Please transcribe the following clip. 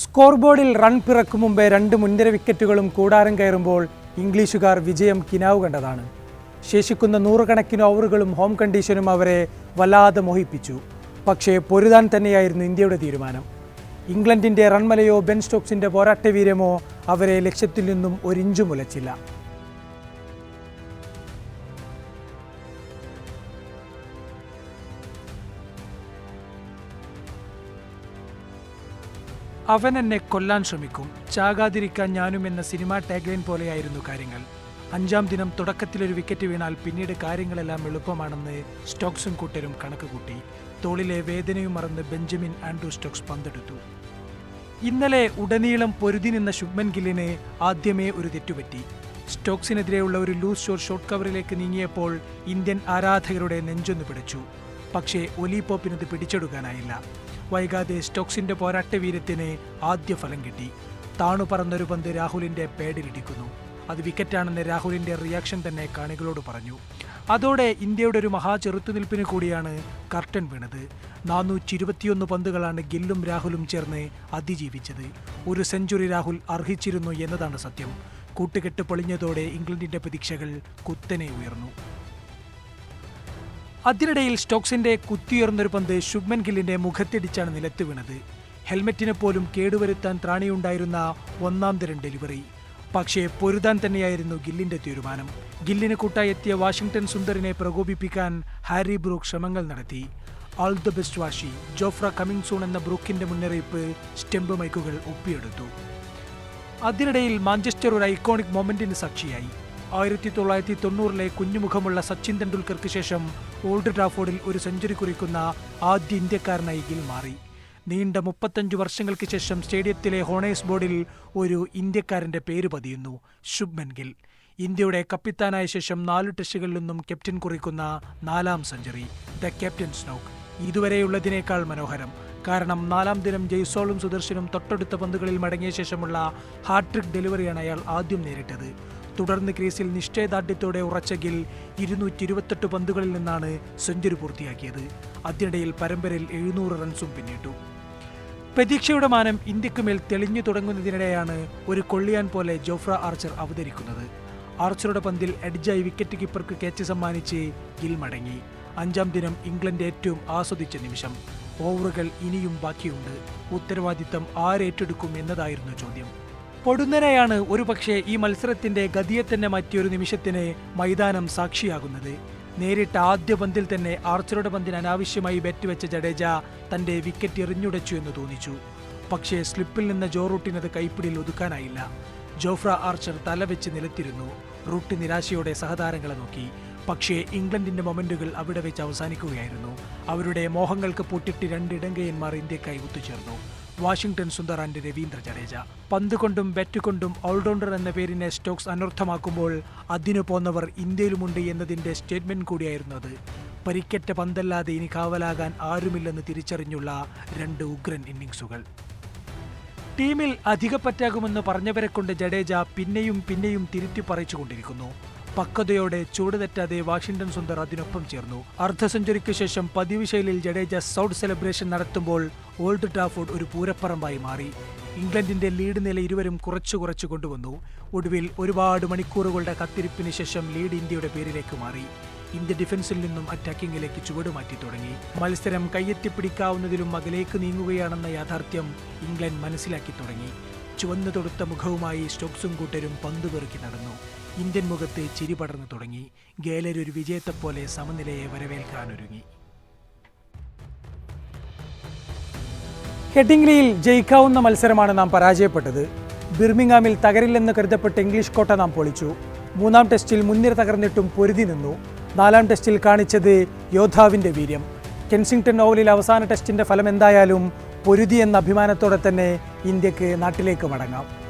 Score ബോർഡിൽ run പിറക്കും മുമ്പേ രണ്ട് മുൻനിര വിക്കറ്റുകളും കൂടാരം കയറുമ്പോൾ ഇംഗ്ലീഷുകാർ വിജയം കിനാവ് കണ്ടതാണ്. ശേഷിക്കുന്ന നൂറുകണക്കിന് ഓവറുകളും ഹോം കണ്ടീഷനും അവരെ വല്ലാതെ മോഹിപ്പിച്ചു. പക്ഷേ പൊരുതാൻ തന്നെയായിരുന്നു ഇന്ത്യയുടെ തീരുമാനം. ഇംഗ്ലണ്ടിന്റെ റൺമലയോ ബെൻ സ്റ്റോക്സിന്റെ പോരാട്ടവീര്യമോ അവരെ ലക്ഷ്യത്തിൽ നിന്നും ഒരിഞ്ചു മുലച്ചില്ല അവൻ എന്നെ കൊല്ലാൻ ശ്രമിക്കും. ചാകാതിരിക്കാൻ ഞാനും എന്ന സിനിമാ ടാഗ്ലൈൻ പോലെയായിരുന്നു കാര്യങ്ങൾ. അഞ്ചാം ദിനം തുടക്കത്തിലൊരു വിക്കറ്റ് വീണാൽ പിന്നീട് കാര്യങ്ങളെല്ലാം എളുപ്പമാണെന്ന് സ്റ്റോക്സും കൂട്ടരും കണക്കുകൂട്ടി. തോളിലെ വേദനയും മറന്ന് ബെഞ്ചമിൻ ആൻഡ്രൂ സ്റ്റോക്സ് പന്തെടുത്തു. ഇന്നലെ ഉടനീളം പൊരുതി നിന്ന ശുഭ്മൻ ഗില്ലിന് ആദ്യമേ ഒരു തെറ്റുപറ്റി. സ്റ്റോക്സിനെതിരെയുള്ള ഒരു ലൂസ് ഷോർ ഷോർട്ട് കവറിലേക്ക് നീങ്ങിയപ്പോൾ ഇന്ത്യൻ ആരാധകരുടെ നെഞ്ചൊന്ന് പിടിച്ചു. പക്ഷേ ഒലി പോപ്പിനത് പിടിച്ചെടുക്കാനായില്ല. വൈകാതെ സ്റ്റോക്സിന്റെ പോരാട്ട വീരത്തിന് ആദ്യ ഫലം കിട്ടി. താണു പറന്നൊരു പന്ത് രാഹുലിന്റെ പേടിലിടിക്കുന്നു. അത് വിക്കറ്റാണെന്ന് രാഹുലിന്റെ റിയാക്ഷൻ തന്നെ കാണികളോട് പറഞ്ഞു. അതോടെ ഇന്ത്യയുടെ ഒരു മഹാ ചെറുത്തുനിൽപ്പിന് കൂടിയാണ് കർട്ടൻ വീണത്. നാനൂറ്റി ഇരുപത്തിയൊന്ന് പന്തുകളാണ് ഗില്ലും രാഹുലും ചേർന്ന് അതിജീവിച്ചത്. ഒരു സെഞ്ചുറി രാഹുൽ അർഹിച്ചിരുന്നു എന്നതാണ് സത്യം. കൂട്ടുകെട്ട് പൊളിഞ്ഞതോടെ ഇംഗ്ലണ്ടിന്റെ പ്രതീക്ഷകൾ കുത്തനെ ഉയർന്നു. അതിനിടയിൽ സ്റ്റോക്സിന്റെ കുത്തിയുയർന്നൊരു പന്ത് ശുഭ്മൻ ഗില്ലിന്റെ മുഖത്തിടിച്ചാണ് നിലത്ത് വീണത്. ഹെൽമെറ്റിനെ പോലും കേടുവരുത്താൻ ത്രാണിയുണ്ടായിരുന്ന ഒന്നാം തരം ഡെലിവറി. പക്ഷേ പൊരുതാൻ തന്നെയായിരുന്നു ഗില്ലിന്റെ തീരുമാനം. ഗില്ലിന് കൂട്ടായെത്തിയ വാഷിംഗ്ടൺ സുന്ദറിനെ പ്രകോപിപ്പിക്കാൻ ഹാരി ബ്രൂക്ക് ശ്രമങ്ങൾ നടത്തി. All the best Washi Jofra coming soon എന്ന ബ്രൂക്കിന്റെ മുന്നറിയിപ്പ് സ്റ്റെമ്പ് മൈക്കുകൾ ഒപ്പിയെടുത്തു. അതിനിടയിൽ മാഞ്ചസ്റ്റർ ഒരു ഐക്കോണിക് മൊമെന്റിന് സാക്ഷിയായി. ആയിരത്തി തൊള്ളായിരത്തി തൊണ്ണൂറിലെ കുഞ്ഞുമുഖമുള്ള സച്ചിൻ തെണ്ടുൽക്കർക്ക് ശേഷം ഓൾഡ് ട്രാഫോർഡിൽ ഒരു സെഞ്ചുറി കുറിക്കുന്ന ആദ്യ ഇന്ത്യക്കാരനായി ഗിൽ മാറി. നീണ്ട മുപ്പത്തഞ്ച് വർഷങ്ങൾക്ക് ശേഷം സ്റ്റേഡിയത്തിലെ ഹോണേഴ്സ് ബോർഡിൽ ഒരു ഇന്ത്യക്കാരന്റെ പേര് പതിയുന്നു ശുഭ്മൻ ഗിൽ. ഇന്ത്യയുടെ കപ്പിത്താനായ ശേഷം നാല് ടെസ്റ്റുകളിൽ നിന്നും ക്യാപ്റ്റൻ കുറിക്കുന്ന നാലാം സെഞ്ചുറി ദ ക്യാപ്റ്റൻ സ്നോക്ക്. ഇതുവരെയുള്ളതിനേക്കാൾ മനോഹരം. കാരണം നാലാം ദിനം ജയ്സോളും സുദർശനും തൊട്ടടുത്ത പന്തുകളിൽ മടങ്ങിയ ശേഷമുള്ള ഹാട്രിക് ഡെലിവറിയാണ് അയാൾ ആദ്യം നേരിട്ടത്. തുടർന്ന് ക്രീസിൽ നിശ്ചയദാർഢ്യത്തോടെ ഉറച്ച ഗിൽ ഇരുന്നൂറ്റി ഇരുപത്തെട്ട് പന്തുകളിൽ നിന്നാണ് സെഞ്ചുറി പൂർത്തിയാക്കിയത്. അതിനിടയിൽ പരമ്പരയിൽ എഴുന്നൂറ് റൺസും പിന്നിട്ടു. പ്രതീക്ഷയുടെ മാനം ഇന്ത്യക്കുമേൽ തെളിഞ്ഞു തുടങ്ങുന്നതിനിടെയാണ് ഒരു കൊള്ളിയാൻ പോലെ ജോഫ്ര ആർച്ചർ അവതരിക്കുന്നത്. ആർച്ചറുടെ പന്തിൽ എഡ്ജായി വിക്കറ്റ് കീപ്പർക്ക് ക്യാച്ച് സമ്മാനിച്ച് ഗിൽ മടങ്ങി. അഞ്ചാം ദിനം ഇംഗ്ലണ്ട് ഏറ്റവും ആസ്വദിച്ച നിമിഷം. ഓവറുകൾ ഇനിയും ബാക്കിയുണ്ട്. ഉത്തരവാദിത്തം ആരേറ്റെടുക്കും എന്നതായിരുന്നു ചോദ്യം. പൊടുന്നനെയാണ് ഒരുപക്ഷെ ഈ മത്സരത്തിന്റെ ഗതിയെ തന്നെ മാറ്റിയൊരു നിമിഷത്തിന് മൈതാനം സാക്ഷിയാകുന്നത്. നേരിട്ട ആദ്യ പന്തിൽ തന്നെ ആർച്ചറുടെ പന്തിന് അനാവശ്യമായി ബെറ്റ് വെച്ച ജഡേജ തന്റെ വിക്കറ്റ് എറിഞ്ഞുടച്ചു എന്ന് തോന്നിച്ചു. പക്ഷേ സ്ലിപ്പിൽ നിന്ന് ജോ റൂട്ടിനത് കൈപ്പിടിയിൽ ഒതുക്കാനായില്ല. Jofra archer തലവെച്ച് നിലത്തിരുന്നു. റൂട്ടി നിരാശയോടെ സഹതാരങ്ങളെ നോക്കി. പക്ഷേ ഇംഗ്ലണ്ടിന്റെ മൊമെന്റുകൾ അവിടെ വെച്ച് അവസാനിക്കുകയായിരുന്നു. അവരുടെ മോഹങ്ങൾക്ക് പൊട്ടിട്ട് രണ്ട് ഇടങ്കയന്മാർ ഇന്ത്യക്കായി ഒത്തുചേർന്നു. Washington Sundar and Ravindra Jadeja. പന്ത് കൊണ്ടും ബാറ്റ് കൊണ്ടും ഓൾറൗണ്ടർ എന്ന പേരിനെ സ്റ്റോക്സ് അനർത്ഥമാക്കുമ്പോൾ അതിനു പോന്നവർ ഇന്ത്യയിലുമുണ്ട് എന്നതിന്റെ സ്റ്റേറ്റ്മെന്റ് കൂടിയായിരുന്നു അത്. പരിക്കറ്റ പന്തല്ലാതെ ഇനി കാവലാകാൻ ആരുമില്ലെന്ന് തിരിച്ചറിഞ്ഞുള്ള രണ്ട് ഉഗ്രൻ ഇന്നിംഗ്സുകൾ. ടീമിൽ അധികപ്പറ്റാകുമെന്ന് പറഞ്ഞവരെ കൊണ്ട് ജഡേജ പിന്നെയും പിന്നെയും തിരുത്തി പറയിച്ചുകൊണ്ടിരിക്കുന്നു പക്വതയോടെ ചൂട് തെറ്റാതെ വാഷിംഗ്ടൺ സുന്ദർ അതിനൊപ്പം ചേർന്നു. അർദ്ധ സെഞ്ചുറിക്ക് ശേഷം പതിവ് ശൈലിയിൽ ജഡേജ സൗട്ട് സെലിബ്രേഷൻ നടത്തുമ്പോൾ ഓൾഡ് ടാഫോർഡ് ഒരു പൂരപ്പറമ്പായി മാറി. ഇംഗ്ലണ്ടിന്റെ ലീഡ് നില ഇരുവരും കുറച്ചു കുറച്ചു കൊണ്ടുവന്നു. ഒടുവിൽ ഒരുപാട് മണിക്കൂറുകളുടെ കത്തിരിപ്പിന് ശേഷം ലീഡ് ഇന്ത്യയുടെ പേരിലേക്ക് മാറി. ഇന്ത്യ ഡിഫൻസിൽ നിന്നും അറ്റാക്കിംഗിലേക്ക് ചുവട് മാറ്റി തുടങ്ങി. മത്സരം കയ്യെത്തിപ്പിടിക്കാവുന്നതിലും അകലേക്ക് നീങ്ങുകയാണെന്ന യാഥാർത്ഥ്യം ഇംഗ്ലണ്ട് മനസ്സിലാക്കി തുടങ്ങി. ചുവന്നു തൊടുത്ത മുഖവുമായി സ്റ്റോക്സും കൂട്ടരും പന്തുപെറുക്കി നടന്നു. ഇന്ത്യൻ മുഖത്ത് ചിരി പടർന്നു തുടങ്ങി. ഗേലർ ഒരു വിജയത്തെപ്പോലെ സമനിലയെ വരവേൽക്കാനൊരുങ്ങി. ഹെഡിംഗ്ലിയിൽ ജയിക്കാവുന്ന മത്സരമാണ് നാം പരാജയപ്പെട്ടത്. ബിർമിംഗാമിൽ തകരില്ലെന്ന് കരുതപ്പെട്ട ഇംഗ്ലീഷ് കോട്ട നാം പൊളിച്ചു. മൂന്നാം ടെസ്റ്റിൽ മുൻനിര തകർന്നിട്ടും പൊരുതി നിന്നു. നാലാം ടെസ്റ്റിൽ കാണിച്ചത് യോദ്ധാവിന്റെ വീര്യം. കെൻസിംഗ്ടൺ ഓവലിൽ അവസാന ടെസ്റ്റിന്റെ ഫലം എന്തായാലും പൊരുതി എന്ന അഭിമാനത്തോടെ തന്നെ ഇന്ത്യയ്ക്ക് നാട്ടിലേക്ക് മടങ്ങാം.